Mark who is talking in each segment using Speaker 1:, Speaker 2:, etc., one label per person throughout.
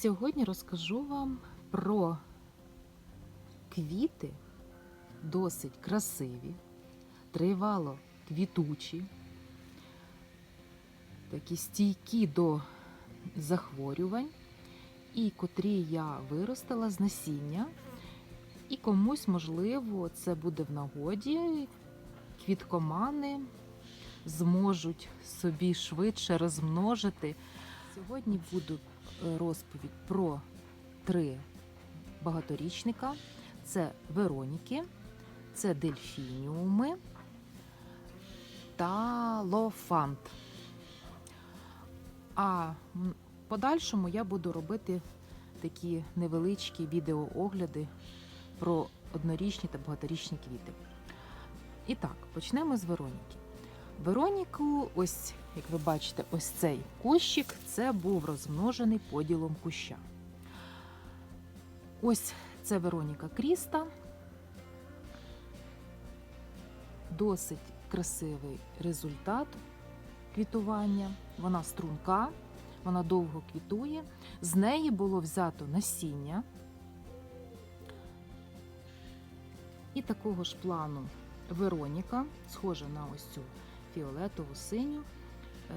Speaker 1: Сьогодні розкажу вам про квіти досить красиві, тривало квітучі, такі стійкі до захворювань, і котрі я виростила з насіння. І комусь, можливо, це буде в нагоді. Квіткомани зможуть собі швидше розмножити. Сьогодні буду розповідь про три багаторічника: це Вероніки, це дельфініуми та лофант. А в подальшому я буду робити такі невеличкі відеоогляди про однорічні та багаторічні квіти. І так, почнемо з Вероніки. Вероніку, ось, як ви бачите, ось цей кущик це був розмножений поділом куща. Ось це Вероніка Кріста. Досить красивий результат квітування. Вона струнка, вона довго квітує. З неї було взято насіння. І такого ж плану Вероніка, схожа на ось цю фіолетову синю. Е,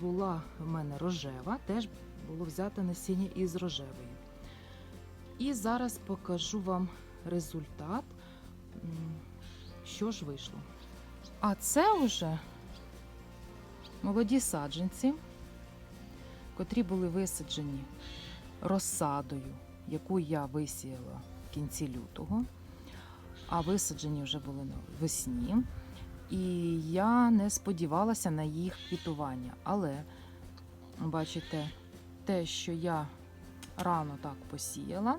Speaker 1: Була в мене рожева, теж було взято насіння із рожевої. І зараз покажу вам результат, що ж вийшло. А це вже молоді саджанці, котрі були висаджені розсадою, яку я висіяла в кінці лютого, а висаджені вже були навесні. І я не сподівалася на їх квітування. Але, бачите, те, що я рано так посіяла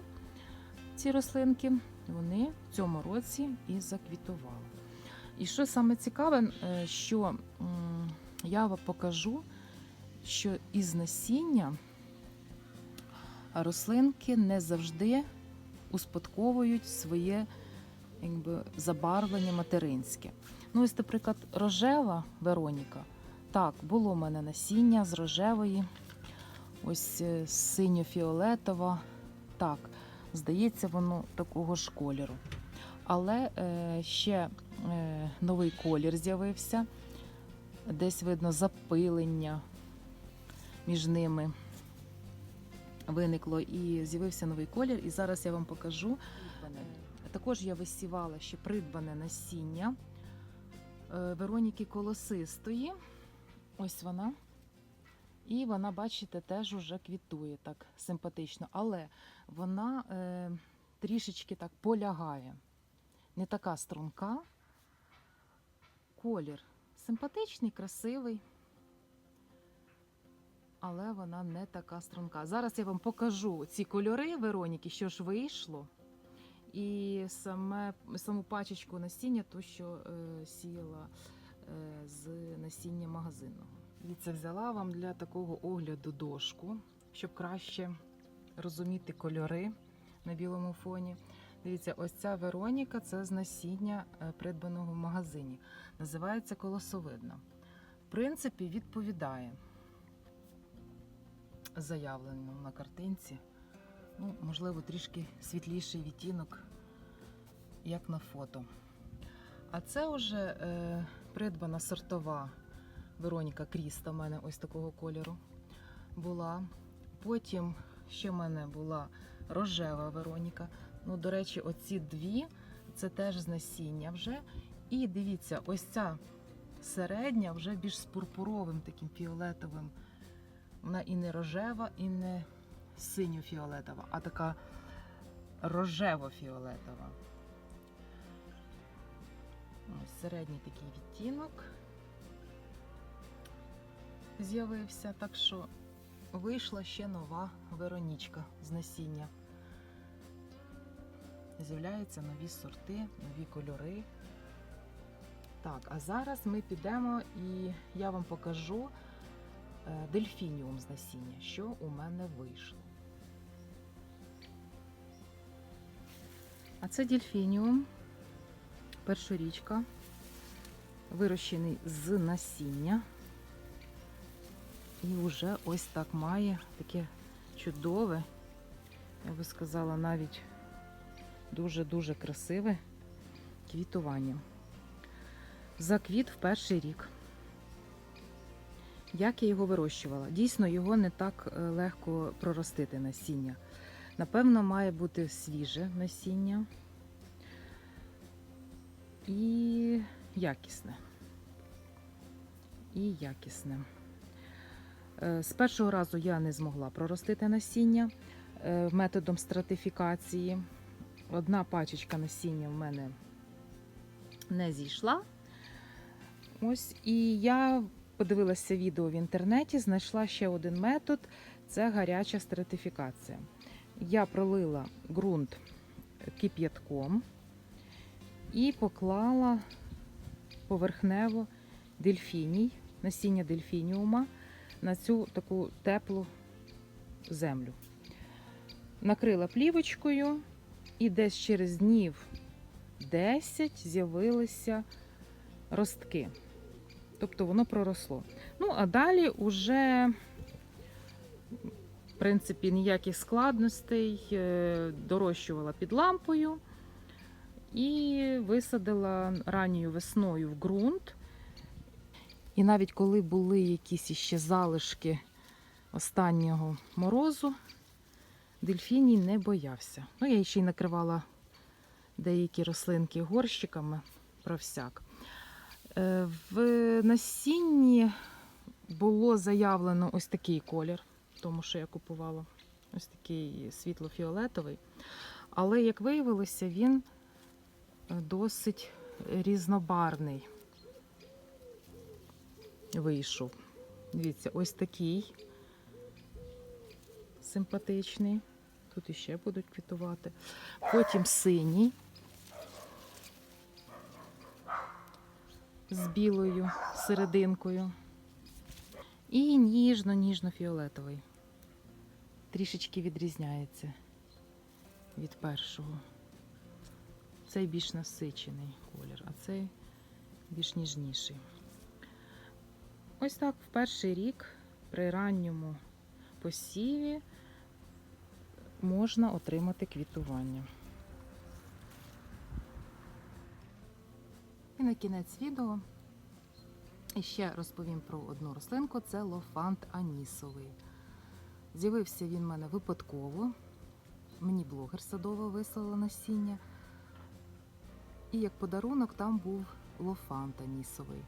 Speaker 1: ці рослинки, вони в цьому році і заквітували. І що саме цікаве, е, що я вам покажу, що із насіння рослинки не завжди успадковують своє якби, забарвлення материнське. Ну, ось, наприклад, рожева Вероніка. Так, було в мене насіння з рожевої, ось е, синьо-фіолетова. Так, здається, воно такого ж кольору. Але е, ще е, новий колір з'явився. Десь видно запилення між ними виникло і з'явився новий колір. І зараз я вам покажу. Також я висівала ще придбане насіння Вероніки Колосистої. Ось вона. І вона, бачите, теж уже квітує так симпатично. Але вона е, трішечки так полягає. Не така струнка. Колір симпатичний, красивий. Але вона не така струнка. Зараз я вам покажу ці кольори Вероніки, що ж вийшло. І саме, саму пачечку насіння, то що е, сіяла е, з насіння магазинного. Це взяла вам для такого огляду дошку, щоб краще розуміти кольори на білому фоні. Дивіться, ось ця Вероніка це з насіння е, придбаного в магазині. Називається колосовидна. В принципі, відповідає заявленому на картинці. Ну, можливо, трішки світліший відтінок, як на фото. А це вже е, придбана сортова Вероніка Кріста, в мене ось такого кольору була. Потім ще в мене була рожева Вероніка. Ну, до речі, оці дві це теж з насіння вже. І дивіться, ось ця середня вже більш з пурпуровим таким фіолетовим. Вона і не рожева, і не синьо-фіолетова, а така рожево-фіолетова. Ось середній такий відтінок з'явився, так що вийшла ще нова Веронічка з насіння. З'являються нові сорти, нові кольори. Так, а зараз ми підемо і я вам покажу е, дельфініум з насіння, що у мене вийшло. А це дельфініум, першорічка, вирощений з насіння. І вже ось так має таке чудове, я би сказала, навіть дуже-дуже красиве квітування. Заквіт в перший рік. Як я його вирощувала? Дійсно, його не так е, легко проростити насіння. Напевно, має бути свіже насіння і якісне. І якісне. Е, З першого разу я не змогла проростити насіння е, методом стратифікації. Одна пачечка насіння в мене не зійшла. Ось, і я подивилася відео в інтернеті, знайшла ще один метод це гаряча стратифікація. Я пролила ґрунт кип'ятком і поклала поверхнево дельфіній, насіння дельфініума на цю таку теплу землю. Накрила плівочкою, і десь через днів 10 з'явилися ростки. Тобто воно проросло. Ну, а далі уже, в принципі, ніяких складностей, е, дорощувала під лампою і висадила ранньою весною в ґрунт. І навіть коли були якісь іще залишки останнього морозу, дельфіній не боявся. Ну, я ще й накривала деякі рослинки горщиками про всяк. Е, В насінні було заявлено ось такий колір, тому що я купувала ось такий світло-фіолетовий. Але, як виявилося, він е, досить різнобарний вийшов. Дивіться, ось такий симпатичний. Тут іще будуть квітувати. Потім синій з білою серединкою. І ніжно-ніжно-фіолетовий. Трішечки відрізняється від першого. Цей більш насичений колір, а цей більш ніжніший. Ось так в перший рік при ранньому посіві можна отримати квітування. І на кінець відео ще розповім про одну рослинку це лофант анісовий. З'явився він в мене випадково. Мені блогер садова вислала насіння. І як подарунок там був лофант анісовий.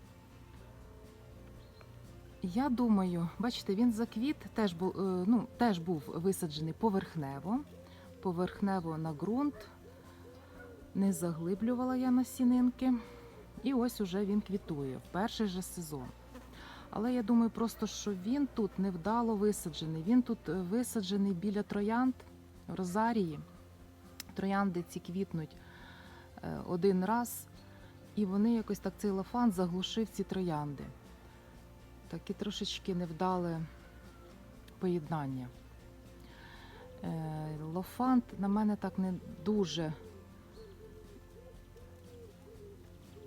Speaker 1: Я думаю, бачите, він заквіт теж був, е, ну, теж був висаджений поверхнево, поверхнево на ґрунт. Не заглиблювала я насінинки. І ось уже він квітує в перший же сезон. Але я думаю, просто що він тут невдало висаджений. Він тут е, висаджений біля троянд розарії. Троянди ці квітнуть е, один раз, і вони якось так цей лафан заглушив ці троянди. Таке трошечки невдале поєднання. Е, Лофант на мене так не дуже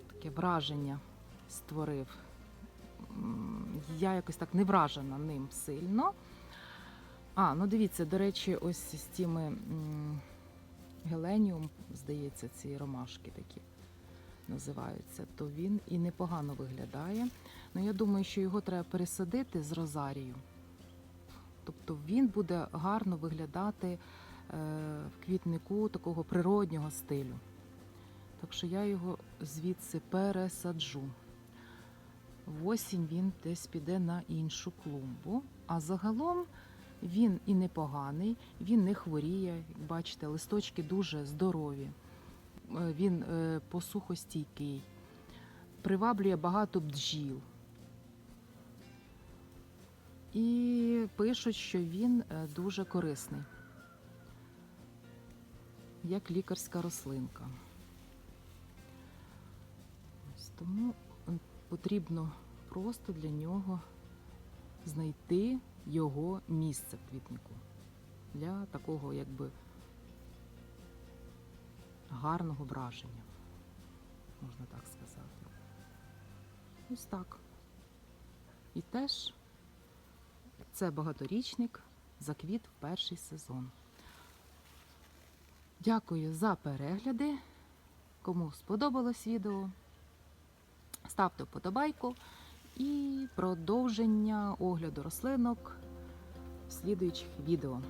Speaker 1: таке враження створив. Я якось так не вражена ним сильно. А, ну дивіться, до речі, ось з цими м, геленіум, здається, ці ромашки такі називаються, то він і непогано виглядає. Ну, я думаю, що його треба пересадити з розарію. Тобто він буде гарно виглядати е, в квітнику такого природнього стилю. Так що я його звідси пересаджу. В осінь він десь піде на іншу клумбу. А загалом він і непоганий, він не хворіє. Як бачите, листочки дуже здорові. Е, Він е, посухостійкий, приваблює багато бджіл. І пишуть, що він е, дуже корисний, як лікарська рослинка. Ось тому потрібно просто для нього знайти його місце в квітнику для такого якби гарного враження, можна так сказати. Ось так. І теж це багаторічник, заквіт в перший сезон. Дякую за перегляди. Кому сподобалось відео, ставте вподобайку і продовження огляду рослинок в слідуючих відео.